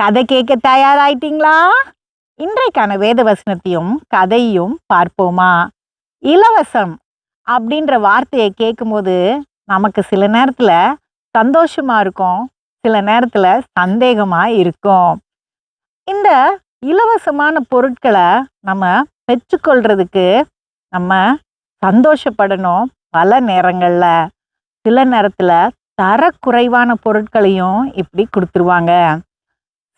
கதை கேட்க தயாராயிட்டீங்களா? இன்றைக்கான வேத வசனத்தையும் கதையும் பார்ப்போமா? இலவசம் அப்படின்ற வார்த்தையை கேட்கும்போது நமக்கு சில நேரத்தில் சந்தோஷமாக இருக்கும் சில நேரத்தில் சந்தேகமாக இருக்கும். இந்த இலவசமான பொருட்களை நம்ம பெற்றுக்கொள்றதுக்கு நம்ம சந்தோஷப்படணும் பல நேரங்களில். சில நேரத்தில் தரக்குறைவான பொருட்களையும் இப்படி கொடுத்துருவாங்க.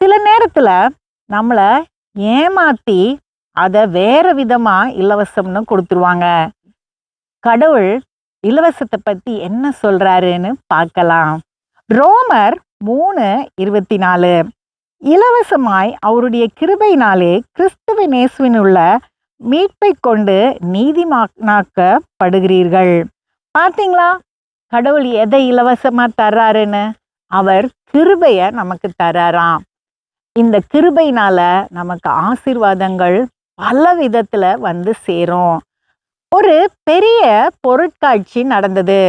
சில நேரத்தில் நம்மளை ஏமாத்தி அதை வேற விதமாக இலவசம்னு கொடுத்துருவாங்க. கடவுள் இலவசத்தை பற்றி என்ன சொல்கிறாருன்னு பார்க்கலாம். ரோமர் மூணு இருபத்தி நாலு இலவசமாய் அவருடைய கிருபையினாலே கிறிஸ்துவின் நேசுவின் உள்ள மீட்பை கொண்டு நீதிமாக்கப்படுகிறீர்கள் பார்த்தீங்களா? கடவுள் எதை இலவசமாக தர்றாருன்னு? அவர் கிருபையை நமக்கு தராராம். இந்த கிருபைனால நமக்கு ஆசீர்வாதங்கள் பல விதத்துல வந்து சேரும். ஒரு பெரிய பொருட்காட்சி நடந்தது.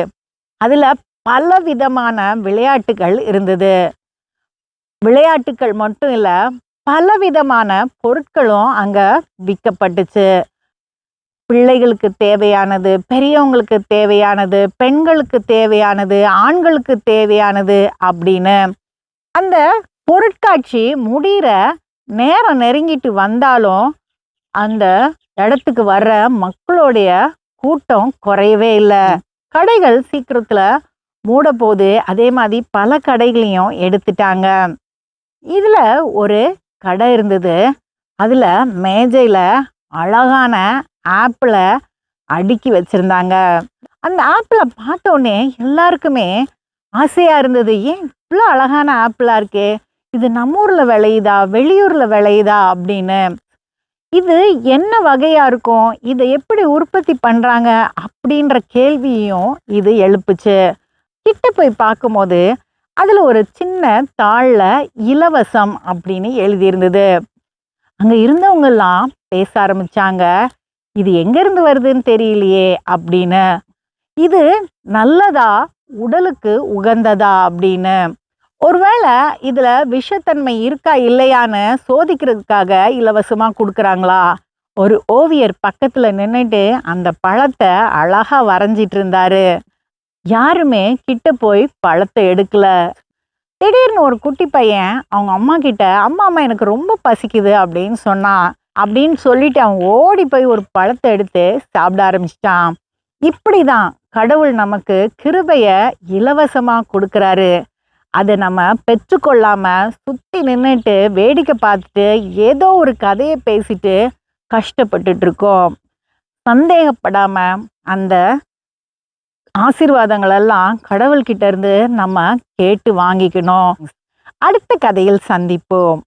அதுல பல விதமான விளையாட்டுகள் இருந்தது. விளையாட்டுகள் மட்டும் இல்ல பல விதமான பொருட்களும் அங்க விற்கப்பட்டுச்சு பிள்ளைகளுக்கு தேவையானது பெரியவங்களுக்கு தேவையானது பெண்களுக்கு தேவையானது ஆண்களுக்கு தேவையானது அப்படின்னு அந்த பொருட்காட்சி முடிகிற நேரம் நெருங்கிட்டு வந்தாலும் அந்த இடத்துக்கு வர்ற மக்களுடைய கூட்டம் குறையவே இல்லை. கடைகள் சீக்கிரத்தில் மூட போகுது அதே மாதிரி பல கடைகளையும் எடுத்துட்டாங்க. இதில் ஒரு கடை இருந்தது. அதில் மேஜையில் அழகான ஆப்பிளை அடுக்கி வச்சுருந்தாங்க. அந்த ஆப்பிளை பார்த்தோன்னே எல்லாருக்குமே ஆசையாக இருந்தது. ஏன் இவ்வளோ அழகான ஆப்பிளாக இருக்கே? இது நம்மூரில் விளையுதா? வெளியூரில் விளையுதா? அப்படின்னு. இது என்ன வகையாக இருக்கும்? இதை எப்படி உற்பத்தி பண்ணுறாங்க அப்படின்ற கேள்வியும் இது எழுப்புச்சு. கிட்ட போய் பார்க்கும்போது அதில் ஒரு சின்ன தாளில் இலவசம் அப்படின்னு எழுதியிருந்தது. அங்கே இருந்தவங்கெல்லாம் பேச ஆரம்பித்தாங்க இது எங்கேருந்து வருதுன்னு தெரியலையே அப்படின்னு. இது நல்லதா? உடலுக்கு உகந்ததா? அப்படின்னு. ஒருவேளை இதுல விஷத்தன்மை இருக்கா இல்லையான்னு சோதிக்கிறதுக்காக இலவசமா கொடுக்குறாங்களா? ஒரு ஓவியர் பக்கத்துல நின்னுட்டு அந்த பழத்தை அழகா வரைஞ்சிட்டு இருந்தாரு. யாருமே கிட்ட போய் பழத்தை எடுக்கல. திடீர்னு ஒரு குட்டி பையன் அவங்க அம்மா கிட்ட அம்மா அம்மா எனக்கு ரொம்ப பசிக்குது அப்படின்னு சொன்னான். அப்படின்னு சொல்லிட்டு அவன் ஓடி போய் ஒரு பழத்தை எடுத்து சாப்பிட ஆரம்பிச்சிட்டான். இப்படிதான் கடவுள் நமக்கு கிருபைய இலவசமா கொடுக்கறாரு. அதை நம்ம பெற்றுக்கொள்ளாமல் சுற்றி நின்றுட்டு வேடிக்கை பார்த்துட்டு ஏதோ ஒரு கதையை பேசிட்டு கஷ்டப்பட்டுட்டு இருக்கோம் சந்தேகப்படாமல் அந்த ஆசீர்வாதங்களெல்லாம் கடவுள்கிட்ட இருந்து நம்ம கேட்டு வாங்கிக்கணும். அடுத்த கதையில் சந்திப்போம்.